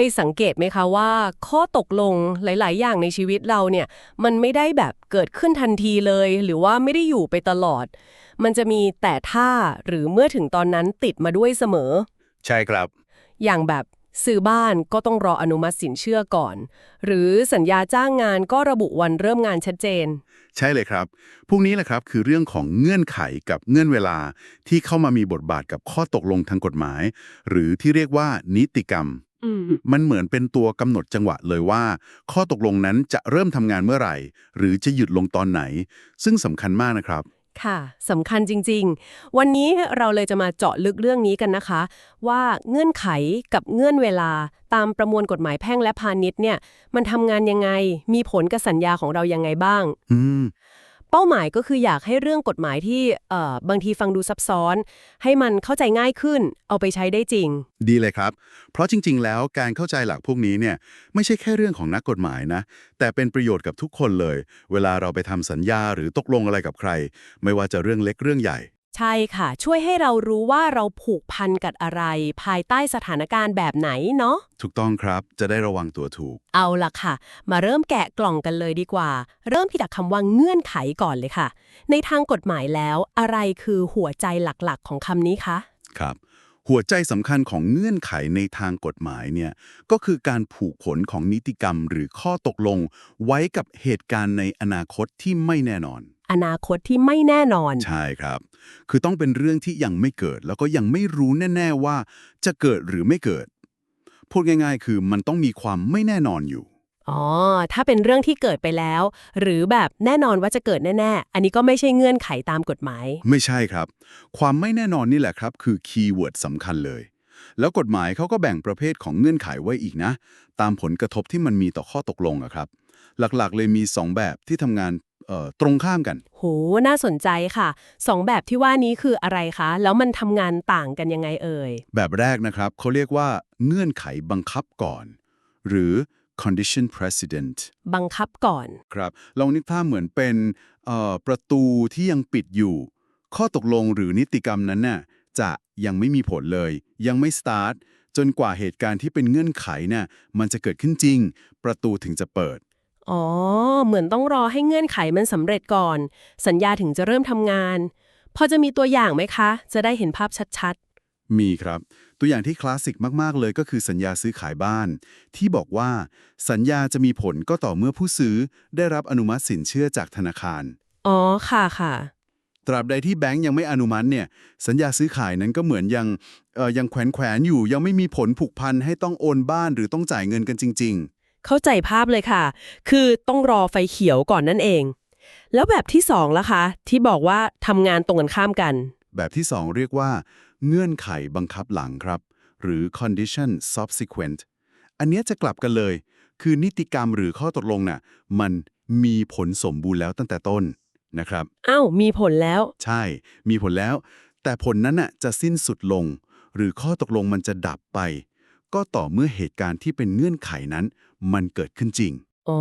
เคยสังเกตไหมคะว่า ข้อตกลงหลาย ๆ อย่างในชีวิตเราเนี่ย มันไม่ได้แบบเกิดขึ้นทันทีเลย หรือว่าไม่ได้อยู่ไปตลอด มันจะมีแต่ถ้าหรือเมื่อถึงตอนนั้นติดมาด้วยเสมอ ใช่ครับ อย่างแบบซื้อบ้านก็ต้องรออนุมัติสินเชื่อก่อน หรือสัญญาจ้างงานก็ระบุวันเริ่มงานชัดเจน ใช่เลยครับ พวกนี้แหละครับคือเรื่องของเงื่อนไขกับเงื่อนเวลาที่เข้ามามีบทบาทกับข้อตกลงทางกฎหมาย หรือที่เรียกว่านิติกรรม อืมมันเหมือนเป็นตัวกำหนดจังหวะเลยว่า ข้อตกลงนั้นจะเริ่มทำงานเมื่อไหร่ หรือจะหยุดลงตอนไหน ซึ่งสำคัญมากนะครับ ค่ะสำคัญจริง ๆ วันนี้เราเลยจะมาเจาะลึกเรื่องนี้กันนะคะ ว่าเงื่อนไขกับเงื่อนเวลาตามประมวลกฎหมายแพ่งและพาณิชย์เนี่ย มันทำงานยังไง มีผลกับสัญญาของเรายังไงบ้าง อืม เป้าหมายก็คืออยากให้เรื่องกฎหมายที่เอ่อบางทีฟังดูซับซ้อน ให้มันเข้าใจง่ายขึ้น เอาไปใช้ได้จริง ดีเลยครับ เพราะจริง ๆ แล้วการเข้าใจหลักพวกนี้เนี่ยไม่ใช่แค่เรื่องของนักกฎหมายนะ แต่เป็นประโยชน์กับทุกคนเลย เวลาเราไปทำสัญญาหรือตกลงอะไรกับใคร ไม่ว่าจะเรื่องเล็กเรื่องใหญ่ ใช่ค่ะ ช่วยให้เรารู้ว่าเราผูกพันกับอะไร ภายใต้สถานการณ์แบบไหนเนาะ ถูกต้องครับจะได้ระวังตัวถูก เอาล่ะค่ะ มาเริ่มแกะกล่องกันเลยดีกว่า เริ่มที่จากคำว่าเงื่อนไขก่อนเลยค่ะ ในทางกฎหมายแล้วอะไรคือหัวใจหลักๆ ของคำนี้คะครับ หัวใจสำคัญของเงื่อนไขในทางกฎหมายเนี่ยก็คือการผูกผลของนิติกรรมหรือข้อตกลง ไว้กับเหตุการณ์ในอนาคตที่ไม่แน่นอน อนาคตที่ไม่แน่นอน ใช่ครับ คือต้องเป็นเรื่องที่ยังไม่เกิด แล้วก็ยังไม่รู้แน่ ๆว่า จะเกิดหรือไม่เกิด พูดง่าย ๆ คือมันต้องมีความไม่แน่นอนอยู่ อ๋อ ถ้าเป็นเรื่องที่เกิดไปแล้ว หรือแบบแน่นอนว่าจะเกิดแน่ ๆ อันนี้ก็ไม่ใช่เงื่อนไขตามกฎหมาย ไม่ใช่ครับ ความไม่แน่นอนนี่แหละครับ คือคีย์เวิร์ดสำคัญเลย แล้วกฎหมายเขาก็แบ่งประเภทของเงื่อนไขไว้อีกนะ ตามผลกระทบที่มันมีต่อข้อตกลงอะครับ หลักๆ เลยมี 2 แบบที่ทำงานเอ่อ ตรงข้ามกัน โห น่าสนใจค่ะสองแบบที่ว่านี้คืออะไรคะ แล้วมันทำงานต่างกันยังไงเอ่ย แบบแรกนะครับเขาเรียกว่าเงื่อนไขบังคับก่อน หรือ condition precedent บังคับก่อน ครับลองนึกภาพเหมือนเป็นเอ่อประตูที่ยังปิดอยู่ ข้อตกลงหรือนิติกรรมนั้นน่ะจะยังไม่มีผลเลย ยังไม่สตาร์ทจนกว่าเหตุการณ์ที่เป็นเงื่อนไขน่ะมันจะเกิดขึ้นจริง ประตูถึงจะเปิด อ๋อ เหมือนต้องรอให้เงื่อนไขมันสำเร็จก่อน สัญญาถึงจะเริ่มทำงาน พอจะมีตัวอย่างไหมคะ จะได้เห็นภาพชัดมีครับ ตัวอย่างที่คลาสสิกมาก ๆ เลยก็คือสัญญาซื้อขายบ้าน ที่บอกว่าสัญญาจะมีผลก็ต่อเมื่อผู้ซื้อ ได้รับอนุมัติสินเชื่อจากธนาคารๆอ๋อ ค่ะค่ะ ตราบใดที่แบงก์ยังไม่อนุมัติเนี่ย สัญญาซื้อขายนั้นก็เหมือนยังเอ่อยังแขวนแขวนอยู่ ยังไม่มีผลผูกพันให้ต้องโอนบ้านหรือต้องจ่ายเงินกันจริง เข้าใจภาพเลยค่ะ คือต้องรอไฟเขียวก่อนนั่นเอง แล้วแบบที่สองล่ะคะ ที่บอกว่าทำงานตรงกันข้ามกันๆแบบที่2เรียกว่า เงื่อนไขบังคับหลังครับ หรือ condition subsequent อันเนี้ยจะกลับกันเลย คือนิติกรรมหรือข้อตกลงน่ะมันมีผลสมบูรณ์แล้วตั้งแต่ต้นนะครับ อ้าว มีผลแล้ว ใช่ มีผลแล้ว แต่ผลนั้นน่ะจะสิ้นสุดลง หรือข้อตกลงมันจะดับไป ก็ต่อเมื่อเหตุการณ์ที่เป็นเงื่อนไขนั้น มันเกิดขึ้นจริง อ๋อ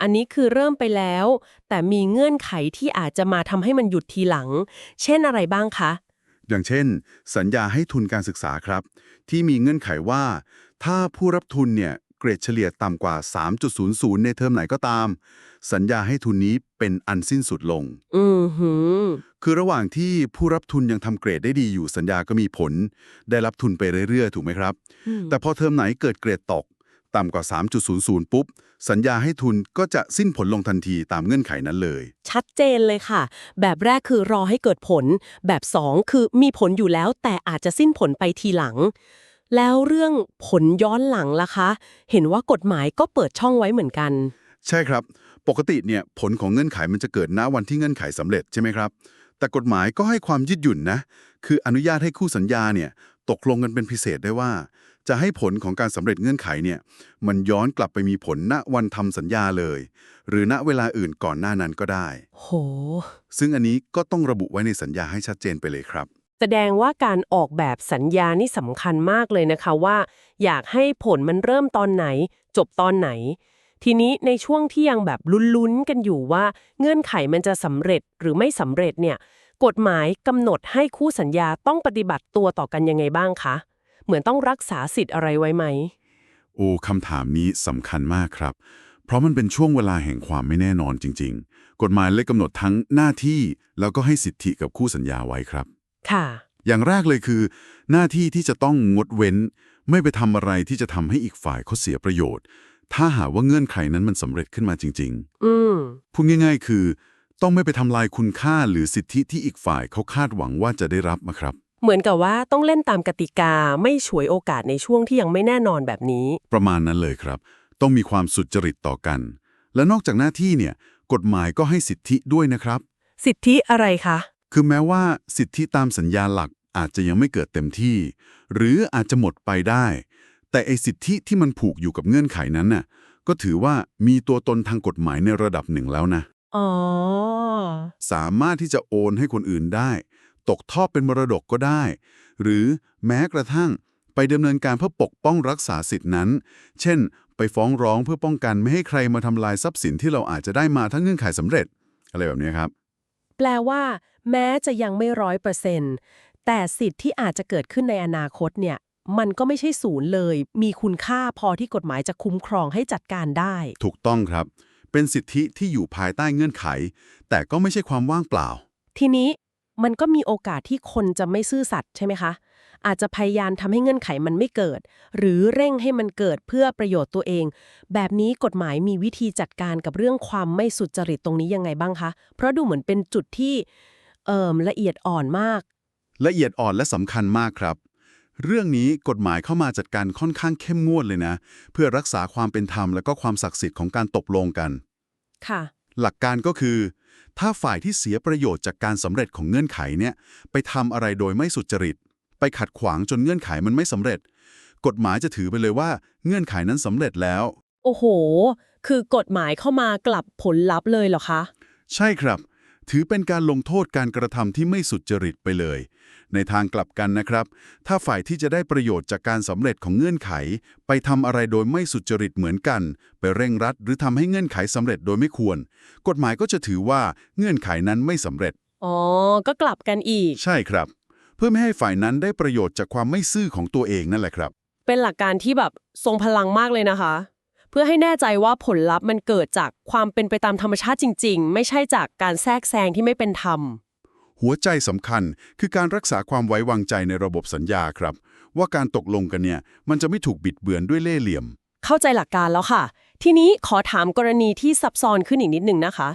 อันนี้คือเริ่มไปแล้ว แต่มีเงื่อนไขที่อาจจะมาทำให้มันหยุดทีหลัง เช่นอะไรบ้างคะ อย่างเช่น สัญญาให้ทุนการศึกษาครับ ที่มีเงื่อนไขว่า ถ้าผู้รับทุนเนี่ย เกรดเฉลี่ยต่ำกว่า 3.00 ในเทอมไหนก็ตาม สัญญาให้ทุนนี้เป็นอันสิ้นสุดลง อือหือ คือระหว่างที่ผู้รับทุนยังทำเกรดได้ดีอยู่สัญญาก็มีผล ได้รับทุนไปเรื่อยๆ ถูกไหมครับอืมแต่พอเทอมไหนเกิดเกรดตก ต่ำกว่า 3.00 ปุ๊บ สัญญาให้ทุนก็จะสิ้นผลลงทันทีตามเงื่อนไขนั้นเลย ชัดเจนเลยค่ะ แบบแรกคือรอให้เกิดผล แบบสองคือมีผลอยู่แล้วแต่อาจจะสิ้นผลไปทีหลัง แล้วเรื่องผลย้อนหลังล่ะคะ เห็นว่ากฎหมายก็เปิดช่องไว้เหมือนกัน ใช่ครับ ปกติเนี่ยผลของเงื่อนไขมันจะเกิดณวันที่เงื่อนไขสำเร็จใช่ไหมครับ แต่กฎหมายก็ให้ความยืดหยุ่นนะ คืออนุญาตให้คู่สัญญาเนี่ยตกลงกันเป็นพิเศษได้ว่า จะให้ผลของการสำเร็จเงื่อนไขเนี่ยมันย้อนกลับไปมีผลณวันทำสัญญาเลย หรือณเวลาอื่นก่อนหน้านั้นก็ได้ โห ซึ่งอันนี้ก็ต้องระบุไว้ในสัญญาให้ชัดเจนไปเลยครับ แสดงว่าการออกแบบสัญญานี่สำคัญมากเลยนะคะว่า อยากให้ผลมันเริ่มตอนไหน จบตอนไหน ทีนี้ในช่วงที่ยังแบบลุ้นๆกันอยู่ว่า เงื่อนไขมันจะสำเร็จหรือไม่สำเร็จเนี่ย กฎหมายกำหนดให้คู่สัญญาต้องปฏิบัติตัวต่อกันยังไงบ้างคะ เหมือนต้องรักษาสิทธิ์อะไรไว้ไหม โอ้คำถามนี้สำคัญมากครับ เพราะมันเป็นช่วงเวลาแห่งความไม่แน่นอนจริง ๆ กฎหมายเลยกำหนดทั้งหน้าที่แล้วก็ให้สิทธิกับคู่สัญญาไว้ครับ ค่ะ อย่างแรกเลยคือ หน้าที่ที่จะต้องงดเว้น ไม่ไปทำอะไรที่จะทำให้อีกฝ่ายเขาเสียประโยชน์ ถ้าหากว่าเงื่อนไขนั้นมันสำเร็จขึ้นมาจริง อืม ๆ พูดง่าย ๆ คือ ต้องไม่ไปทำลายคุณค่าหรือสิทธิที่อีกฝ่ายเขาคาดหวังว่าจะได้รับนะครับ เหมือนกับว่าต้องเล่นตามกติกาไม่ฉวยโอกาสในช่วงที่ยังไม่แน่นอนแบบนี้ ประมาณนั้นเลยครับ ต้องมีความสุจริตต่อกัน และนอกจากหน้าที่เนี่ย กฎหมายก็ให้สิทธิด้วยนะครับ สิทธิอะไรคะ คือแม้ว่าสิทธิตามสัญญาหลักอาจจะยังไม่เกิดเต็มที่ หรืออาจจะหมดไปได้ แต่ไอสิทธิที่มันผูกอยู่กับเงื่อนไขนั้นน่ะก็ถือว่ามีตัวตนทางกฎหมายในระดับหนึ่งแล้วนะอ๋อสามารถที่จะโอนให้คนอื่นได้ ตกทอดเป็นมรดกก็ได้ หรือแม้กระทั่งไปดำเนินการเพื่อปกป้องรักษาสิทธินั้น เช่น ไปฟ้องร้องเพื่อป้องกันไม่ให้ใครมาทำลายทรัพย์สินที่เราอาจจะได้มาทั้งเงื่อนไขสำเร็จ อะไรแบบนี้ครับ แปลว่า แม้จะยังไม่ร้อยเปอร์เซ็นต์แต่สิทธิ์ที่อาจจะเกิดขึ้นในอนาคตเนี่ย มันก็ไม่ใช่ศูนย์เลย มีคุณค่าพอที่กฎหมายจะคุ้มครองให้จัดการได้ ถูกต้องครับ เป็นสิทธิที่อยู่ภายใต้เงื่อนไข แต่ก็ไม่ใช่ความว่างเปล่า ทีนี้มันก็มีโอกาสที่คนจะไม่ซื่อสัตย์ใช่ไหมคะ อาจจะพยายามทำให้เงื่อนไขมันไม่เกิด หรือเร่งให้มันเกิดเพื่อประโยชน์ตัวเอง แบบนี้กฎหมายมีวิธีจัดการกับเรื่องความไม่สุจริตตรงนี้ยังไงบ้างคะ เพราะดูเหมือนเป็นจุดที่ เอ่มละเอียดอ่อนมาก ละเอียดอ่อนและสำคัญมากครับ เรื่องนี้กฎหมายเข้ามาจัดการค่อนข้างเข้มงวดเลยนะ เพื่อรักษาความเป็นธรรมและก็ความศักดิ์สิทธิ์ของการตกลงกัน ค่ะ หลักการก็คือ ถ้าฝ่ายที่เสียประโยชน์จากการสำเร็จของเงื่อนไขเนี่ยไปทำอะไรโดยไม่สุจริต ไปขัดขวางจนเงื่อนไขมันไม่สำเร็จ กฎหมายจะถือไปเลยว่าเงื่อนไขนั้นสำเร็จแล้ว โอ้โห คือกฎหมายเข้ามากลับผลลัพธ์เลยเหรอคะ ใช่ครับ ถือเป็นการลงโทษการกระทำที่ไม่สุจริตไปเลย ในทางกลับกันนะครับ ถ้าฝ่ายที่จะได้ประโยชน์จากการสำเร็จของเงื่อนไข ไปทำอะไรโดยไม่สุจริตเหมือนกัน ไปเร่งรัด หรือทำให้เงื่อนไขสำเร็จโดยไม่ควร กฎหมายก็จะถือว่าเงื่อนไขนั้นไม่สำเร็จ อ๋อ ก็กลับกันอีก ใช่ครับ เพื่อไม่ให้ฝ่ายนั้นได้ประโยชน์จากความไม่ซื่อของตัวเองนั่นแหละครับ เป็นหลักการที่แบบทรงพลังมากเลยนะคะ เพื่อให้แน่ใจว่าผลลัพธ์มันเกิดจากความเป็นไปตามธรรมชาติจริง ๆ ไม่ใช่จากการแทรกแซงที่ไม่เป็นธรรม หัวใจสำคัญคือการรักษาความไว้วางใจในระบบสัญญาครับ ว่าการตกลงกันเนี่ยมันจะไม่ถูกบิดเบือนด้วยเล่ห์เหลี่ยม เข้าใจหลักการแล้วค่ะ ทีนี้ขอถามกรณีที่ซับซ้อนขึ้นอีกนิดนึงนะคะ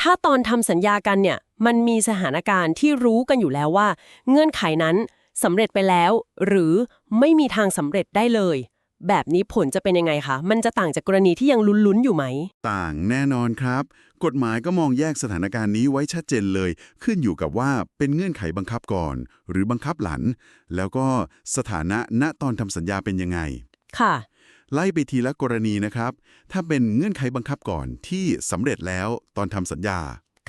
ถ้าตอนทำสัญญากันเนี่ยมันมีสถานการณ์ที่รู้กันอยู่แล้วว่า เงื่อนไขนั้นสำเร็จไปแล้ว หรือไม่มีทางสำเร็จได้เลย แบบนี้ผลจะเป็นยังไงคะ มันจะต่างจากกรณีที่ยังลุ้นๆอยู่ไหม ต่างแน่นอนครับ กฎหมายก็มองแยกสถานการณ์นี้ไว้ชัดเจนเลย ขึ้นอยู่กับว่าเป็นเงื่อนไขบังคับก่อน หรือบังคับหลัง แล้วก็สถานะณตอนทำสัญญาเป็นยังไง ค่ะ ไล่ไปทีละกรณีนะครับ ถ้าเป็นเงื่อนไขบังคับก่อนที่สำเร็จแล้วตอนทำสัญญา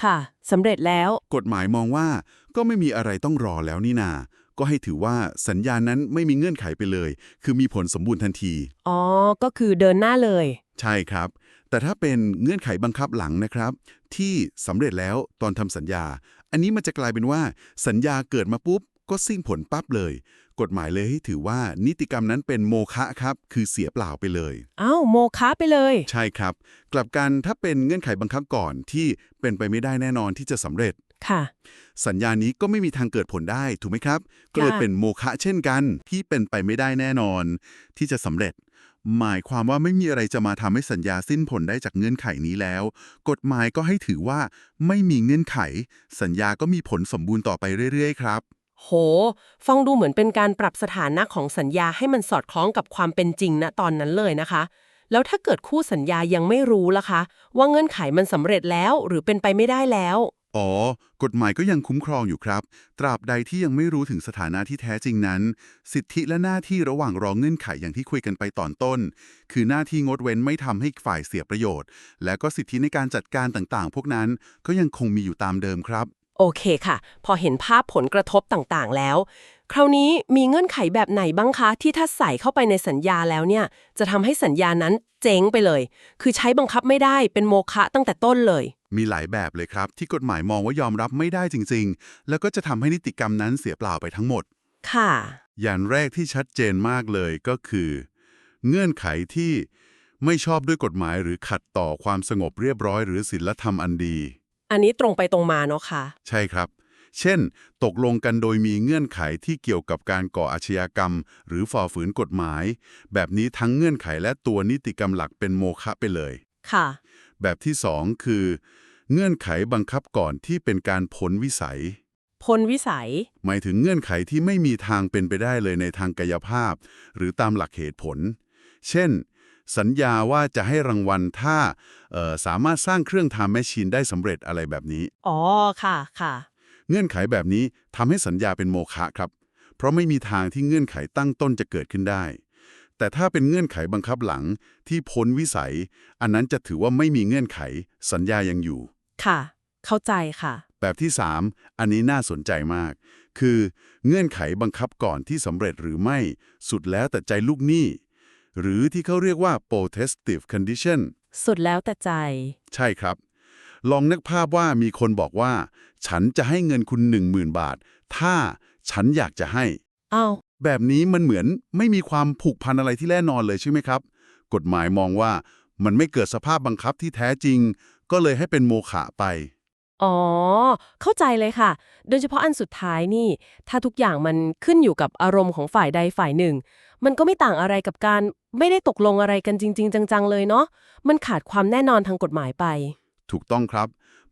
ค่ะสำเร็จแล้ว กฎหมายมองว่าก็ไม่มีอะไรต้องรอแล้วนี่นา ก็ให้ถือว่าสัญญานั้นไม่มีเงื่อนไขไปเลย คือมีผลสมบูรณ์ทันที อ๋อ ก็คือเดินหน้าเลย ใช่ครับ แต่ถ้าเป็นเงื่อนไขบังคับหลังนะครับ ที่สำเร็จแล้วตอนทำสัญญา อันนี้มันจะกลายเป็นว่าสัญญาเกิดมาปุ๊บก็สิ้นผลปั๊บเลย กฎหมายเลยให้ถือว่านิติกรรมนั้นเป็นโมฆะครับ คือเสียเปล่าไปเลยอ้าวโมคะไปเลย ใช่ครับ กลับกันถ้าเป็นเงื่อนไขบังคับก่อนที่เป็นไปไม่ได้แน่นอนที่จะสำเร็จ ค่ะ สัญญานี้ก็ไม่มีทางเกิดผลได้ถูกไหมครับ ก็เลยเป็นโมฆะเช่นกันที่เป็นไปไม่ได้แน่นอน ที่จะสำเร็จ หมายความว่าไม่มีอะไรจะมาทำให้สัญญาสิ้นผลได้จากเงื่อนไขนี้แล้ว กฎหมายก็ให้ถือว่าไม่มีเงื่อนไข สัญญาก็มีผลสมบูรณ์ต่อไปเรื่อยๆ ครับ โห ฟังดูเหมือนเป็นการปรับสถานะของสัญญาให้มันสอดคล้องกับความเป็นจริงณตอนนั้นเลยนะคะ แล้วถ้าเกิดคู่สัญญายังไม่รู้ล่ะคะ ว่าเงื่อนไขมันสำเร็จแล้วหรือเป็นไปไม่ได้แล้ว อ๋อ กฎหมายก็ยังคุ้มครองอยู่ครับ ตราบใดที่ยังไม่รู้ถึงสถานะที่แท้จริงนั้น สิทธิและหน้าที่ระหว่างรองเงื่อนไขอย่างที่คุยกันไปตอนต้น คือหน้าที่งดเว้นไม่ทำให้ฝ่ายเสียประโยชน์ และก็สิทธิในการจัดการต่างๆ พวกนั้นก็ยังคงมีอยู่ตามเดิมครับ โอเคค่ะ พอเห็นภาพผลกระทบต่างๆ แล้ว คราวนี้มีเงื่อนไขแบบไหนบ้างคะ ที่ถ้าใส่เข้าไปในสัญญาแล้วเนี่ย จะทำให้สัญญานั้นเจ๊งไปเลย คือใช้บังคับไม่ได้เป็นโมฆะตั้งแต่ต้นเลย มีหลายแบบเลยครับ ที่กฎหมายมองว่ายอมรับไม่ได้จริง ๆ แล้วก็จะทำให้นิติกรรมนั้นเสียเปล่าไปทั้งหมด ค่ะ อย่างแรกที่ชัดเจนมากเลยก็คือ เงื่อนไขที่ไม่ชอบด้วยกฎหมายหรือขัดต่อความสงบเรียบร้อย หรือศีลธรรมอันดี อันนี้ตรงไปตรงมาเนาะค่ะ ใช่ครับ เช่น ตกลงกันโดยมีเงื่อนไขที่เกี่ยวกับการก่ออาชญากรรม หรือฝ่าฝืนกฎหมาย แบบนี้ทั้งเงื่อนไขและตัวนิติกรรมหลักเป็นโมฆะไปเลย ค่ะ แบบที่สองคือ เงื่อนไขบังคับก่อนที่เป็นการพ้นวิสัย พลวิสัย หมายถึงเงื่อนไขที่ไม่มีทางเป็นไปได้เลยในทางกายภาพ หรือตามหลักเหตุผล เช่น สัญญาว่าจะให้รางวัลถ้าเอ่อสามารถสร้างเครื่องทำแมชชีนได้สำเร็จอะไรแบบนี้ อ๋อ ค่ะ ค่ะ เงื่อนไขแบบนี้ทำให้สัญญาเป็นโมฆะครับ เพราะไม่มีทางที่เงื่อนไขตั้งต้นจะเกิดขึ้นได้ แต่ถ้าเป็นเงื่อนไขบังคับหลังที่พ้นวิสัย อันนั้นจะถือว่าไม่มีเงื่อนไข สัญญายังอยู่ ค่ะ เข้าใจค่ะ แบบที่ 3 อันนี้น่าสนใจมาก คือ เงื่อนไขบังคับก่อนที่สำเร็จหรือไม่ สุดแล้วแต่ใจลูกหนี้ หรือที่เขาเรียกว่า protective condition สุดแล้วแต่ใจ ใช่ครับ ลองนึกภาพว่ามีคนบอกว่า ฉันจะให้เงินคุณ 10,000 บาท ถ้าฉันอยากจะให้อ้าวแบบนี้มันเหมือนไม่มีความผูกพันอะไรที่แน่นอนเลยใช่ไหมครับ กฎหมายมองว่ามันไม่เกิดสภาพบังคับที่แท้จริง ก็เลยให้เป็นโมฆะไป อ๋อ เข้าใจเลยค่ะ โดยเฉพาะอันสุดท้ายนี่ ถ้าทุกอย่างมันขึ้นอยู่กับอารมณ์ของฝ่ายใดฝ่ายหนึ่ง มันก็ไม่ต่างอะไรกับการไม่ได้ตกลงอะไรกันจริง ๆ จังๆเลยเนาะมันขาดความแน่นอนทางกฎหมายไป ถูกต้องครับ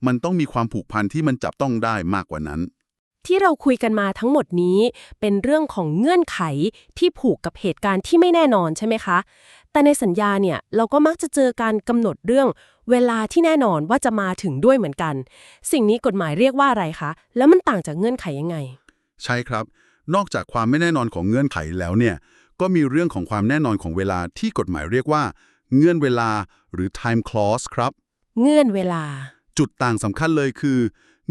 มันต้องมีความผูกพันที่มันจับต้องได้มากกว่านั้น ที่เราคุยกันมาทั้งหมดนี้ เป็นเรื่องของเงื่อนไขที่ผูกกับเหตุการณ์ที่ไม่แน่นอนใช่ไหมคะ แต่ในสัญญาเนี่ยเราก็มักจะเจอการกำหนดเรื่องเวลาที่แน่นอนว่าจะมาถึงด้วยเหมือนกัน สิ่งนี้กฎหมายเรียกว่าอะไรคะ แล้วมันต่างจากเงื่อนไขยังไง ใช่ครับ นอกจากความไม่แน่นอนของเงื่อนไขแล้วเนี่ย ก็มีเรื่องของความแน่นอนของเวลาที่กฎหมายเรียกว่า เงื่อนเวลาหรือ time clause ครับ เงื่อนเวลา จุดต่างสำคัญเลยคือ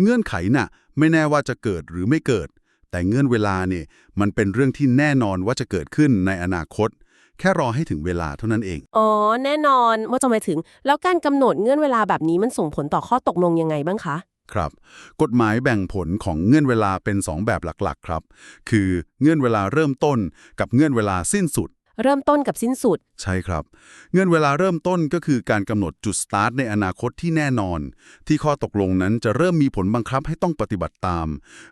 เงื่อนไขน่ะ ไม่แน่ว่าจะเกิดหรือไม่เกิด แต่เงื่อนเวลาเนี่ยมันเป็นเรื่องที่แน่นอนว่าจะเกิดขึ้นในอนาคต แค่รอให้ถึงเวลาเท่านั้นเอง อ๋อ แน่นอนว่าจะหมายถึง แล้วการกำหนดเงื่อนเวลาแบบนี้มันส่งผลต่อข้อตกลงยังไงบ้างคะ ครับ กฎหมายแบ่งผลของเงื่อนเวลาเป็น 2 แบบหลักๆ ครับ คือเงื่อนเวลาเริ่มต้นกับเงื่อนเวลาสิ้นสุด เริ่มต้นกับสิ้นสุด ใช่ครับ เงื่อนเวลาเริ่มต้นก็คือการกำหนดจุดสตาร์ทในอนาคตที่แน่นอน ที่ข้อตกลงนั้นจะเริ่มมีผลบังคับให้ต้องปฏิบัติตาม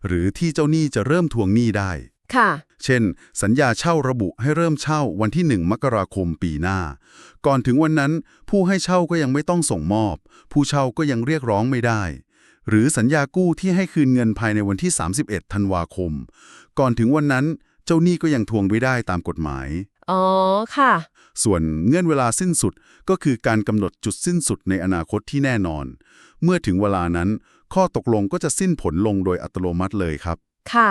หรือที่เจ้าหนี้จะเริ่มทวงหนี้ได้ ค่ะ เช่น สัญญาเช่าระบุให้เริ่มเช่าวันที่ 1 มกราคมปีหน้า ก่อนถึงวันนั้น ผู้ให้เช่าก็ยังไม่ต้องส่งมอบ ผู้เช่าก็ยังเรียกร้องไม่ได้ หรือสัญญากู้ที่ให้คืนเงินภายในวันที่ 31 ธันวาคม ก่อนถึงวันนั้นเจ้าหนี้ก็ยังทวงไม่ได้ตามกฎหมาย อ๋อ ค่ะ ส่วนเงื่อนเวลาสิ้นสุดก็คือการกำหนดจุดสิ้นสุดในอนาคตที่แน่นอน เมื่อถึงเวลานั้น ข้อตกลงก็จะสิ้นผลลงโดยอัตโนมัติเลยครับ ค่ะ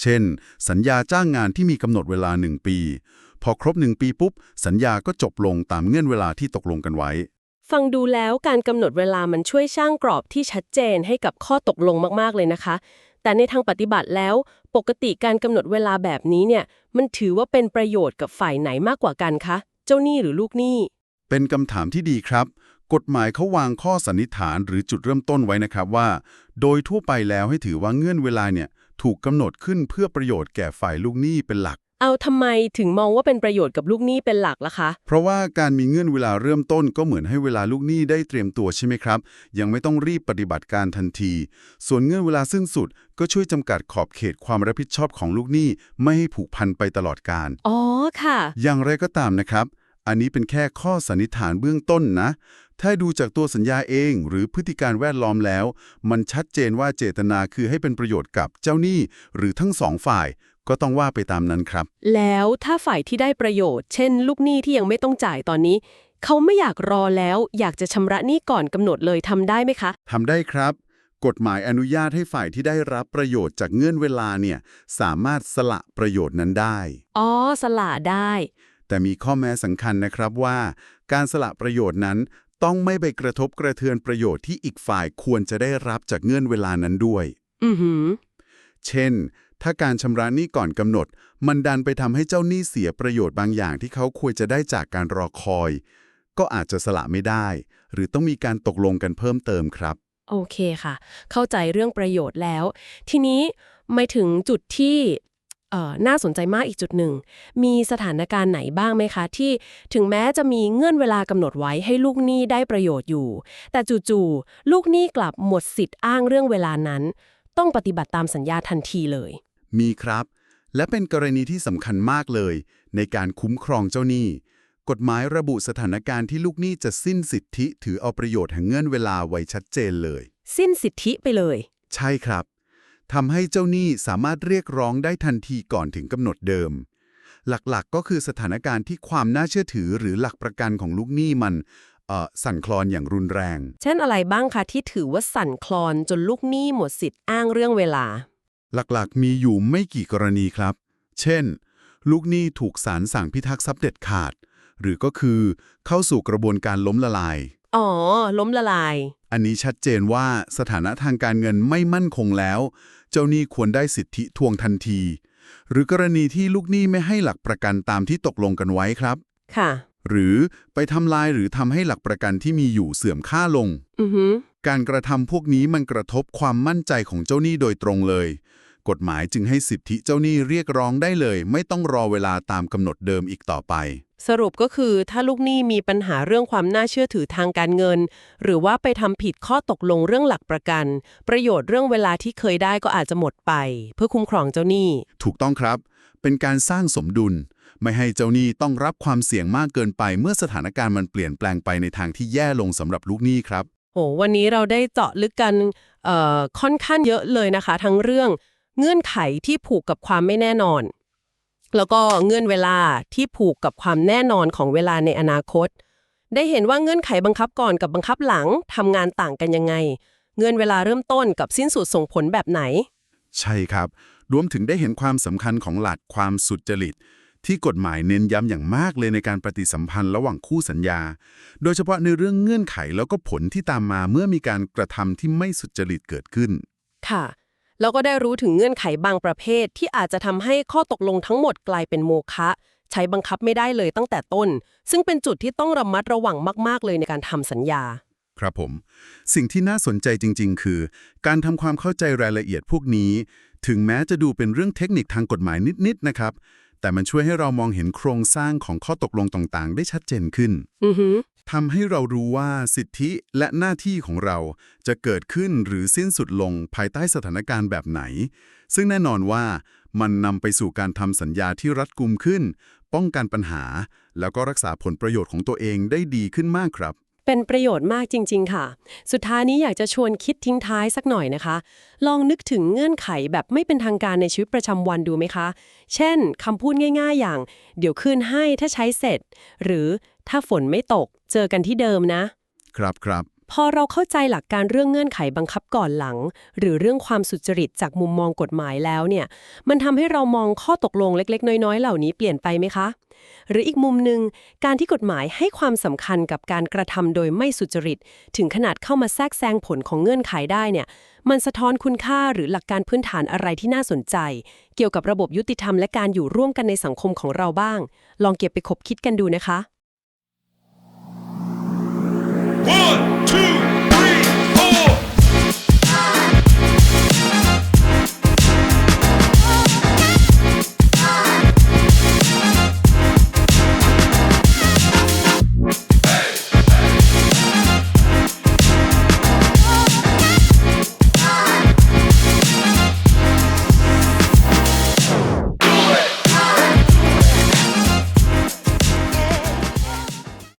เช่น สัญญาจ้างงานที่มีกำหนดเวลา 1 ปี พอครบ 1 ปีปุ๊บ สัญญาก็จบลงตามเงื่อนเวลาที่ตกลงกันไว้ ฟังดูแล้วการกำหนดเวลามันช่วยสร้างกรอบที่ชัดเจนให้กับข้อตกลงมากๆเลยนะคะ แต่ในทางปฏิบัติแล้ว ปกติการกำหนดเวลาแบบนี้เนี่ย มันถือว่าเป็นประโยชน์กับฝ่ายไหนมากกว่ากันคะ เจ้าหนี้หรือลูกหนี้ เป็นคำถามที่ดีครับ กฎหมายเขาวางข้อสันนิษฐานหรือจุดเริ่มต้นไว้นะครับว่า โดยทั่วไปแล้วให้ถือว่าเงื่อนเวลาเนี่ยถูกกำหนดขึ้นเพื่อประโยชน์แก่ฝ่ายลูกหนี้เป็นหลัก เอาทำไมถึงมองว่าเป็นประโยชน์กับลูกหนี้เป็นหลักล่ะคะ เพราะว่าการมีเงื่อนเวลาเริ่มต้นก็เหมือนให้เวลาลูกหนี้ได้เตรียมตัวใช่ไหมครับ ยังไม่ต้องรีบปฏิบัติการทันที ส่วนเงื่อนเวลาสิ้นสุดก็ช่วยจำกัดขอบเขตความรับผิดชอบของลูกหนี้ไม่ให้ผูกพันไปตลอดกาลอ๋อค่ะ อย่างไรก็ตามนะครับ อันนี้เป็นแค่ข้อสันนิษฐานเบื้องต้นนะ ถ้าดูจากตัวสัญญาเองหรือพฤติการแวดล้อมแล้ว มันชัดเจนว่าเจตนาคือให้เป็นประโยชน์กับเจ้าหนี้หรือทั้งสองฝ่าย ก็ต้องว่าไปตามนั้นครับ แล้วถ้าฝ่ายที่ได้ประโยชน์ เช่น ลูกหนี้ที่ยังไม่ต้องจ่ายตอนนี้ เขาไม่อยากรอแล้ว อยากจะชำระหนี้ก่อนกำหนดเลยทำได้ไหมคะ ทำได้ครับ กฎหมายอนุญาตให้ฝ่ายที่ได้รับประโยชน์จากเงื่อนเวลาเนี่ยสามารถสละประโยชน์นั้นได้ อ๋อ สละได้ แต่มีข้อแม้สำคัญนะครับว่า การสละประโยชน์นั้นต้องไม่ไปกระทบกระเทือนประโยชน์ที่อีกฝ่ายควรจะได้รับจากเงื่อนเวลานั้นด้วย อือหือ เช่น ถ้าการชำระหนี้ก่อนกำหนด มันดันไปทำให้เจ้าหนี้เสียประโยชน์บางอย่างที่เขาควรจะได้จากการรอคอย ก็อาจจะสละไม่ได้ หรือต้องมีการตกลงกันเพิ่มเติมครับ โอเคค่ะ เข้าใจเรื่องประโยชน์แล้ว ทีนี้ไม่ถึงจุดที่น่าสนใจมากอีกจุดหนึ่ง มีสถานการณ์ไหนบ้างไหมคะ ที่ถึงแม้จะมีเงื่อนเวลากำหนดไว้ให้ลูกหนี้ได้ประโยชน์อยู่ แต่จู่ๆลูกหนี้กลับหมดสิทธิ์อ้างเรื่องเวลานั้น ต้องปฏิบัติตามสัญญาทันทีเลย มีครับ และเป็นกรณีที่สำคัญมากเลย ในการคุ้มครองเจ้าหนี้ กฎหมายระบุสถานการณ์ที่ลูกหนี้จะสิ้นสิทธิถือเอาประโยชน์แห่งเงื่อนเวลาไว้ชัดเจนเลย สิ้นสิทธิไปเลย ใช่ครับทำให้เจ้าหนี้สามารถเรียกร้องได้ทันทีก่อนถึงกำหนดเดิม หลักๆ ก็คือสถานการณ์ที่ความน่าเชื่อถือหรือหลักประกันของลูกหนี้มันเอ่อสั่นคลอนอย่างรุนแรง เช่นอะไรบ้างคะที่ถือว่าสั่นคลอนจนลูกหนี้หมดสิทธิ์อ้างเรื่องเวลา หลักๆ มีอยู่ไม่กี่กรณีครับ เช่น ลูกหนี้ถูกศาลสั่งพิทักษ์ทรัพย์เด็ดขาด หรือก็คือเข้าสู่กระบวนการล้มละลาย อ๋อ ล้มละลาย อันนี้ชัดเจนว่าสถานะทางการเงินไม่มั่นคงแล้ว เจ้าหนี้ควรได้สิทธิทวงทันที หรือกรณีที่ลูกหนี้ไม่ให้หลักประกันตามที่ตกลงกันไว้ครับ ค่ะ หรือไปทำลายหรือทำให้หลักประกันที่มีอยู่เสื่อมค่าลง อือหือการกระทำพวกนี้มันกระทบความมั่นใจของเจ้าหนี้โดยตรงเลย กฎหมายจึงให้สิทธิเจ้าหนี้เรียกร้องได้เลย ไม่ต้องรอเวลาตามกำหนดเดิมอีกต่อไป สรุปก็คือถ้าลูกหนี้มีปัญหาเรื่องความน่าเชื่อถือทางการเงิน หรือว่าไปทำผิดข้อตกลงเรื่องหลักประกัน ประโยชน์เรื่องเวลาที่เคยได้ก็อาจจะหมดไป เพื่อคุ้มครองเจ้าหนี้ ถูกต้องครับ เป็นการสร้างสมดุล ไม่ให้เจ้าหนี้ต้องรับความเสี่ยงมากเกินไป เมื่อสถานการณ์มันเปลี่ยนแปลงไปในทางที่แย่ลงสำหรับลูกหนี้ครับโหวันนี้เราได้เจาะลึกกันเอ่อค่อนข้างเยอะเลยนะคะ ทั้งเรื่อง เงื่อนไขที่ผูกกับความไม่แน่นอน แล้วก็เงื่อนเวลาที่ผูกกับความแน่นอนของเวลาในอนาคต ได้เห็นว่าเงื่อนไขบังคับก่อนกับบังคับหลังทำงานต่างกันยังไง เงื่อนเวลาเริ่มต้นกับสิ้นสุดส่งผลแบบไหน ใช่ครับ รวมถึงได้เห็นความสำคัญของหลักความสุจริตที่กฎหมายเน้นย้ำอย่างมากเลยในการปฏิสัมพันธ์ระหว่างคู่สัญญา โดยเฉพาะในเรื่องเงื่อนไขแล้วก็ผลที่ตามมาเมื่อมีการกระทำที่ไม่สุจริตเกิดขึ้น ค่ะ แล้วก็ได้รู้ถึงเงื่อนไขบางประเภทที่อาจจะทำให้ข้อตกลงทั้งหมดกลายเป็นโมฆะใช้บังคับไม่ได้เลยตั้งแต่ต้น ซึ่งเป็นจุดที่ต้องระมัดระวังมาก ๆ เลยในการทำสัญญา ครับผม สิ่งที่น่าสนใจจริง ๆ คือ การทำความเข้าใจรายละเอียดพวกนี้ ถึงแม้จะดูเป็นเรื่องเทคนิคทางกฎหมายนิด ๆ นะครับ แต่มันช่วยให้เรามองเห็นโครงสร้างของข้อตกลงต่าง ๆ ได้ชัดเจนขึ้นอือหือ ทำให้เรารู้ว่าสิทธิและหน้าที่ของเราจะเกิดขึ้นหรือสิ้นสุดลงภายใต้สถานการณ์แบบไหน ซึ่งแน่นอนว่ามันนำไปสู่การทำสัญญาที่รัดกุมขึ้น ป้องกันปัญหา แล้วก็รักษาผลประโยชน์ของตัวเองได้ดีขึ้นมากครับ เป็นประโยชน์มากจริง ๆ ค่ะ สุดท้ายนี้อยากจะชวนคิดทิ้งท้ายสักหน่อยนะคะ ลองนึกถึงเงื่อนไขแบบไม่เป็นทางการในชีวิตประจำวันดูไหมคะ เช่นคำพูดง่าย ๆ อย่าง เดี๋ยวคืนให้ถ้าใช้เสร็จ หรือ ถ้าฝนไม่ตก เจอกันที่เดิมนะ ครับครับ พอเราเข้าใจหลักการเรื่องเงื่อนไขบังคับก่อนหลัง หรือเรื่องความสุจริตจากมุมมองกฎหมายแล้วเนี่ย มันทำให้เรามองข้อตกลงเล็ก ๆ น้อย ๆ เหล่านี้เปลี่ยนไปไหมคะ หรืออีกมุมหนึ่งการที่กฎหมายให้ความสำคัญกับการกระทำโดยไม่สุจริต ถึงขนาดเข้ามาแทรกแซงผลของเงื่อนไขได้เนี่ย มันสะท้อนคุณค่าหรือหลักการพื้นฐานอะไรที่น่าสนใจ เกี่ยวกับระบบยุติธรรมและการอยู่ร่วมกันในสังคมของเราบ้าง ลองเก็บไปคบคิดกันดูนะคะ One, two,